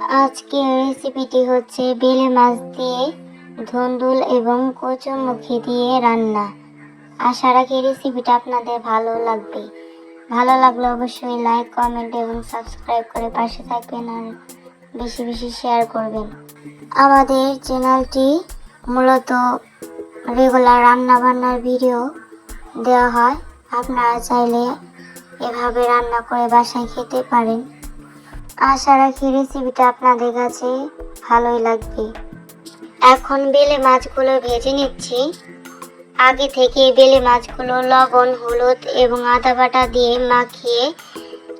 আজকের রেসিপিটি হচ্ছে বেলে মাছ দিয়ে ধুন্দুল এবং কচুমুখী দিয়ে রান্না। আশা রাখি রেসিপিটা আপনাদের ভালো লাগবে। ভালো লাগলে অবশ্যই লাইক কমেন্ট এবং সাবস্ক্রাইব করে পাশে থাকবেন আর বেশি বেশি শেয়ার করবেন। আমাদের চ্যানেলটি মূলত রেগুলার রান্না বান্নার ভিডিও দেওয়া হয়। আপনারা চাইলে এভাবে রান্না করে বাসায় খেতে পারেন। আশা রাখি রেসিপিটা আপনাদের কাছে ভালোই লাগবে। এখন বেলে মাছগুলো ভেজে নিচ্ছি। আগে থেকে বেলে মাছগুলো লবণ, হলুদ এবং আদা বাটা দিয়ে মাখিয়ে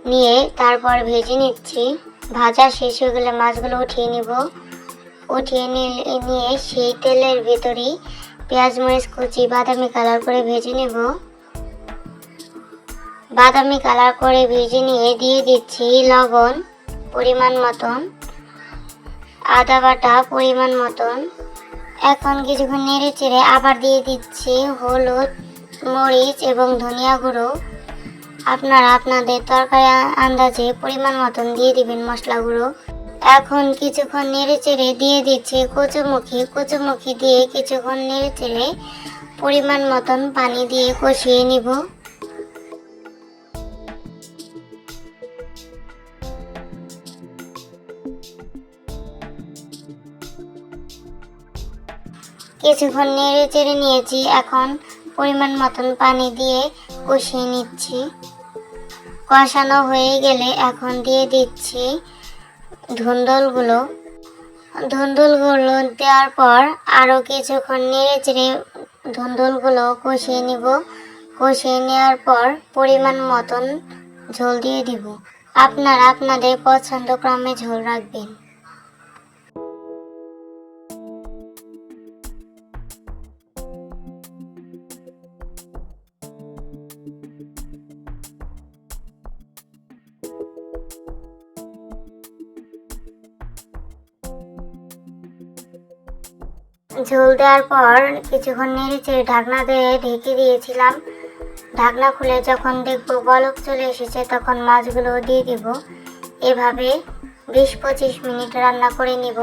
নিয়ে তারপর ভেজে নিচ্ছি। ভাজা শেষ হয়ে গেলে মাছগুলো উঠিয়ে নিব। উঠিয়ে নিয়ে সেই তেলের ভেতরেই পেঁয়াজ, মরিচ, কুচি, বাদামি কালার করে ভেজে নেব। বাদামি কালার করে ভেজে নিয়ে দিয়ে দিচ্ছি লবণ। পরিমাণ মতন, আদা বাটা পরিমাণ মতন। এখন কিছুক্ষণ নেড়ে চেড়ে আবার দিয়ে দিচ্ছি হলুদ, মরিচ এবং ধনিয়া গুঁড়ো। আপনারা আপনাদের তরকারি আন্দাজে পরিমাণ মতন দিয়ে দিবেন মশলা গুঁড়ো এখন কিছুক্ষণ নেড়ে চেড়ে দিয়ে দিচ্ছি কচুমুখী। কচুমুখী দিয়ে কিছুক্ষণ নেড়ে চেড়ে পরিমাণ মতন পানি দিয়ে কষিয়ে নিব। কিছুক্ষণ নেড়ে চেড়ে নিয়েছি, এখন পরিমাণ মতন পানি দিয়ে কষিয়ে নিচ্ছি। কষানো হয়ে গেলে এখন দিয়ে দিচ্ছি ধুন্দলগুলো। ধুন্দুলগুলো দেওয়ার পর আরও কিছুক্ষণ নেড়ে চেড়ে ধুন্দুলগুলো কষিয়ে নিব। কষিয়ে নেওয়ার পর পরিমাণ মতন ঝোল দিয়ে দিব। আপনারা আপনাদের পছন্দ ক্রমে ঝোল রাখবেন। ঝোল দেওয়ার পর কিছুক্ষণ নেড়েছে ঢাকনা দিয়ে ঢেকে দিয়েছিলাম। ঢাকনা খুলে যখন দেখব বলক চলে এসেছে, তখন মাছগুলো দিয়ে দিব। এভাবে বিশ পঁচিশ মিনিট রান্না করে নিব।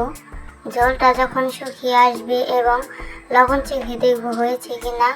ঝোলটা যখন শুকিয়ে আসবে এবং লবণ চেখে দেখব হয়েছে কিনা